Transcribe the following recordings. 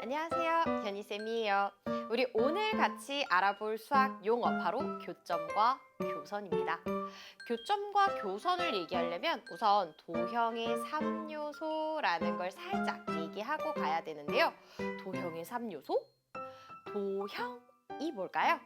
안녕하세요. 현희쌤이에요. 우리 오늘 같이 알아볼 수학 용어 바로 교점과 교선입니다. 교점과 교선을 얘기하려면 우선 도형의 3요소라는 걸 살짝 얘기하고 가야 되는데요. 도형의 3요소? 도형 이 뭘까요?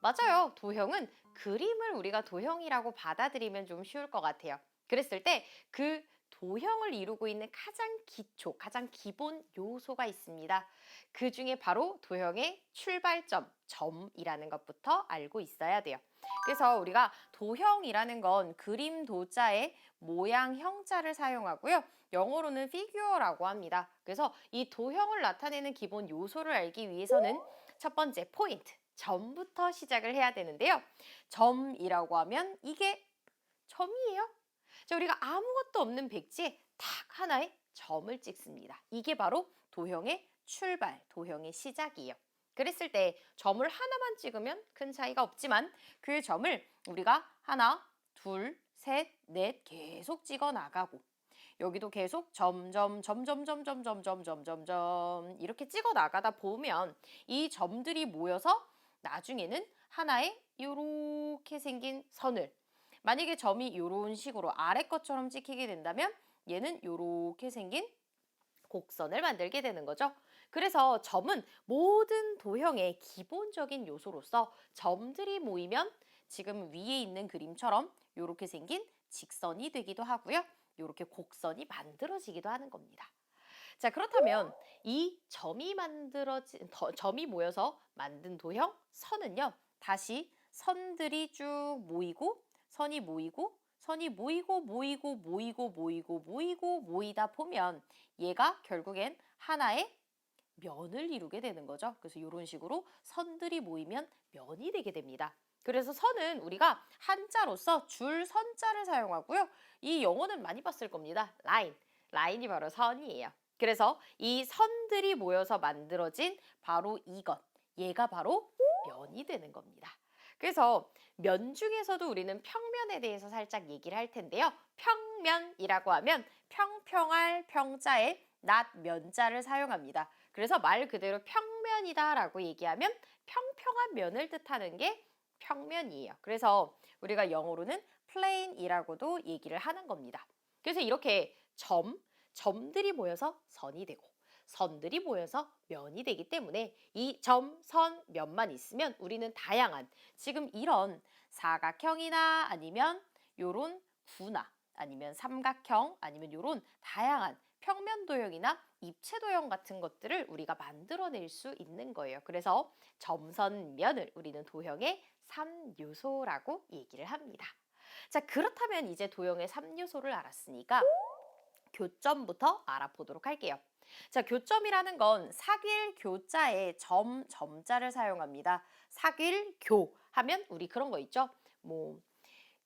맞아요. 도형은 그림을 우리가 도형이라고 받아들이면 좀 쉬울 것 같아요. 그랬을 때 그 도형을 이루고 있는 가장 기초, 가장 기본 요소가 있습니다. 그 중에 바로 도형의 출발점, 점이라는 것부터 알고 있어야 돼요. 그래서 우리가 도형이라는 건 그림 도자의 모양 형자를 사용하고요. 영어로는 figure라고 합니다. 그래서 이 도형을 나타내는 기본 요소를 알기 위해서는 첫 번째 포인트, 점부터 시작을 해야 되는데요. 점이라고 하면 이게 점이에요. 자, 우리가 아무것도 없는 백지에 딱 하나의 점을 찍습니다. 이게 바로 도형의 출발, 도형의 시작이에요. 그랬을 때 점을 하나만 찍으면 큰 차이가 없지만 그 점을 우리가 하나, 둘, 셋, 넷 계속 찍어 나가고 여기도 계속 점점 점점 점점 점점 점점 점 이렇게 찍어 나가다 보면 이 점들이 모여서 나중에는 하나의 이렇게 생긴 선을 만약에 점이 이런 식으로 아래 것처럼 찍히게 된다면 얘는 이렇게 생긴 곡선을 만들게 되는 거죠. 그래서 점은 모든 도형의 기본적인 요소로서 점들이 모이면 지금 위에 있는 그림처럼 이렇게 생긴 직선이 되기도 하고요. 이렇게 곡선이 만들어지기도 하는 겁니다. 자, 그렇다면 이 점이 만들어진 더- 점이 모여서 만든 도형 선은요. 다시 선들이 쭉 모이고 선이 모이고 선이 모이고 모이고 모이고 모이고 모이고 모이다 보면 얘가 결국엔 하나의 면을 이루게 되는 거죠. 그래서 이런 식으로 선들이 모이면 면이 되게 됩니다. 그래서 선은 우리가 한자로서 줄 선자를 사용하고요. 이 영어는 많이 봤을 겁니다. 라인. 라인이 바로 선이에요. 그래서 이 선들이 모여서 만들어진 바로 이것. 얘가 바로 면이 되는 겁니다. 그래서 면 중에서도 우리는 평면에 대해서 살짝 얘기를 할 텐데요. 평면이라고 하면 평평할 평자에 낫 면자를 사용합니다. 그래서 말 그대로 평면이다라고 얘기하면 평평한 면을 뜻하는 게 평면이에요. 그래서 우리가 영어로는 plain이라고도 얘기를 하는 겁니다. 그래서 이렇게 점, 점들이 모여서 선이 되고 선들이 모여서 면이 되기 때문에 이 점, 선, 면만 있으면 우리는 다양한 지금 이런 사각형이나 아니면 요런 구나 아니면 삼각형 아니면 요런 다양한 평면 도형이나 입체 도형 같은 것들을 우리가 만들어낼 수 있는 거예요. 그래서 점선면을 우리는 도형의 3요소라고 얘기를 합니다. 자, 그렇다면 이제 도형의 3요소를 알았으니까 교점부터 알아보도록 할게요. 자, 교점이라는 건 사귈 교자에 점, 점자를 사용합니다. 사귈 교 하면 우리 그런 거 있죠? 뭐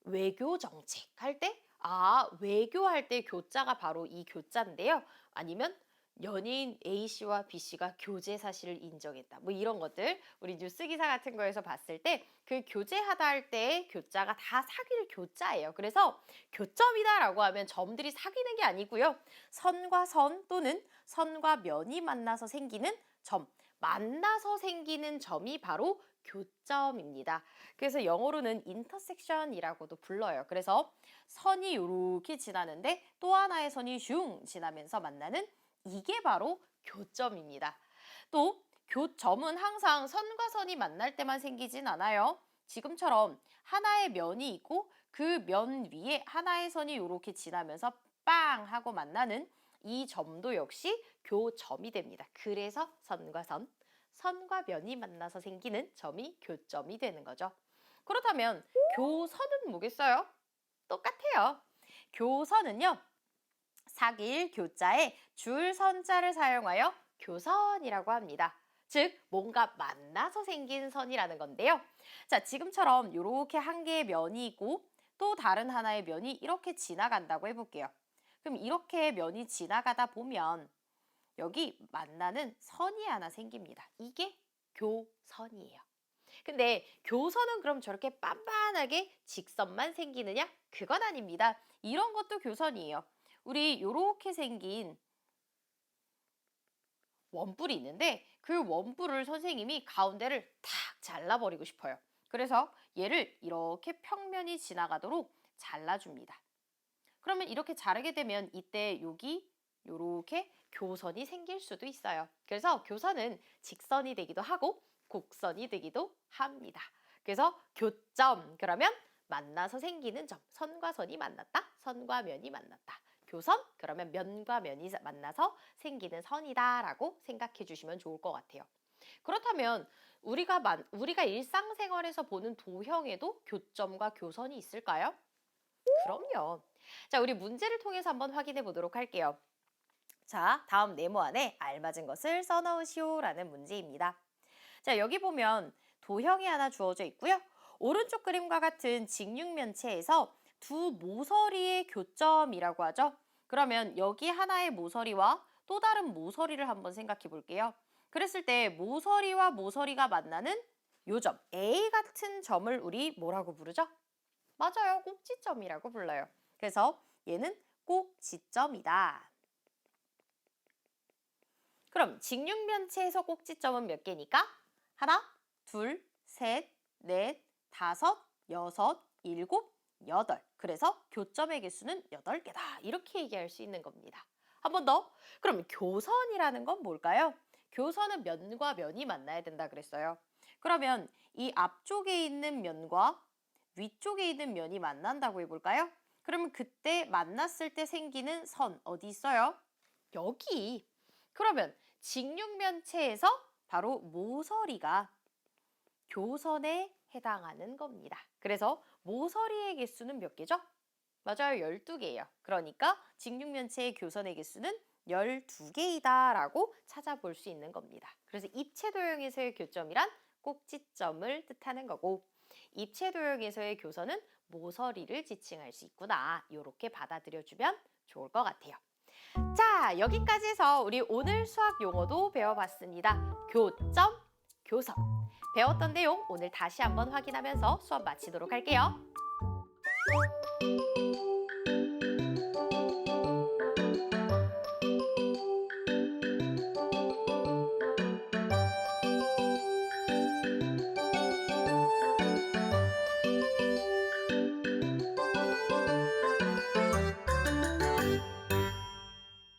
외교 정책 할 때, 아, 외교할 때 교자가 바로 이 교자인데요. 아니면 연예인 A씨와 B씨가 교제 사실을 인정했다. 뭐 이런 것들 우리 뉴스 기사 같은 거에서 봤을 때 그 교제하다 할때 교자가 다 사귈 교자예요. 그래서 교점이다라고 하면 점들이 사귀는 게 아니고요. 선과 선 또는 선과 면이 만나서 생기는 점, 만나서 생기는 점이 바로 교점입니다. 그래서 영어로는 인터섹션이라고도 불러요. 그래서 선이 이렇게 지나는데 또 하나의 선이 슝 지나면서 만나는 이게 바로 교점입니다. 또 교점은 항상 선과 선이 만날 때만 생기진 않아요. 지금처럼 하나의 면이 있고 그 면 위에 하나의 선이 이렇게 지나면서 빵 하고 만나는 이 점도 역시 교점이 됩니다. 그래서 선과 선, 선과 면이 만나서 생기는 점이 교점이 되는 거죠. 그렇다면 교선은 뭐겠어요? 똑같아요. 교선은요. 사길 교자에 줄 선자를 사용하여 교선이라고 합니다. 즉 뭔가 만나서 생긴 선이라는 건데요. 자, 지금처럼 이렇게 한 개의 면이 있고 또 다른 하나의 면이 이렇게 지나간다고 해볼게요. 그럼 이렇게 면이 지나가다 보면 여기 만나는 선이 하나 생깁니다. 이게 교선이에요. 근데 교선은 그럼 저렇게 빤빤하게 직선만 생기느냐? 그건 아닙니다. 이런 것도 교선이에요. 우리 요렇게 생긴 원뿔이 있는데 그 원뿔을 선생님이 가운데를 탁 잘라버리고 싶어요. 그래서 얘를 이렇게 평면이 지나가도록 잘라줍니다. 그러면 이렇게 자르게 되면 이때 여기 요렇게 교선이 생길 수도 있어요. 그래서 교선은 직선이 되기도 하고 곡선이 되기도 합니다. 그래서 교점 그러면 만나서 생기는 점 선과 선이 만났다 선과 면이 만났다 교선 그러면 면과 면이 만나서 생기는 선이다라고 생각해 주시면 좋을 것 같아요. 그렇다면 우리가 만, 우리가 일상생활에서 보는 도형에도 교점과 교선이 있을까요? 그럼요. 자, 우리 문제를 통해서 한번 확인해 보도록 할게요. 자, 다음 네모 안에 알맞은 것을 써 넣으시오라는 문제입니다. 자, 여기 보면 도형이 하나 주어져 있고요. 오른쪽 그림과 같은 직육면체에서 두 모서리의 교점이라고 하죠. 그러면 여기 하나의 모서리와 또 다른 모서리를 한번 생각해 볼게요. 그랬을 때 모서리와 모서리가 만나는 요 점, A 같은 점을 우리 뭐라고 부르죠? 맞아요. 꼭지점이라고 불러요. 그래서 얘는 꼭지점이다. 그럼 직육면체에서 꼭지점은 몇 개니까? 하나, 둘, 셋, 넷, 다섯, 여섯, 일곱, 여덟. 그래서 교점의 개수는 여덟 개다. 이렇게 얘기할 수 있는 겁니다. 한 번 더. 그럼 교선이라는 건 뭘까요? 교선은 면과 면이 만나야 된다 그랬어요. 그러면 이 앞쪽에 있는 면과 위쪽에 있는 면이 만난다고 해볼까요? 그러면 그때 만났을 때 생기는 선 어디 있어요? 여기. 그러면 직육면체에서 바로 모서리가 교선에 해당하는 겁니다. 그래서 모서리의 개수는 몇 개죠? 맞아요. 12개예요. 그러니까 직육면체의 교선의 개수는 12개이다 라고 찾아볼 수 있는 겁니다. 그래서 입체도형에서의 교점이란 꼭지점을 뜻하는 거고 입체도형에서의 교선은 모서리를 지칭할 수 있구나. 이렇게 받아들여주면 좋을 것 같아요. 자, 여기까지 해서 우리 오늘 수학 용어도 배워봤습니다. 교점, 교선. 배웠던 내용 오늘 다시 한번 확인하면서 수업 마치도록 할게요.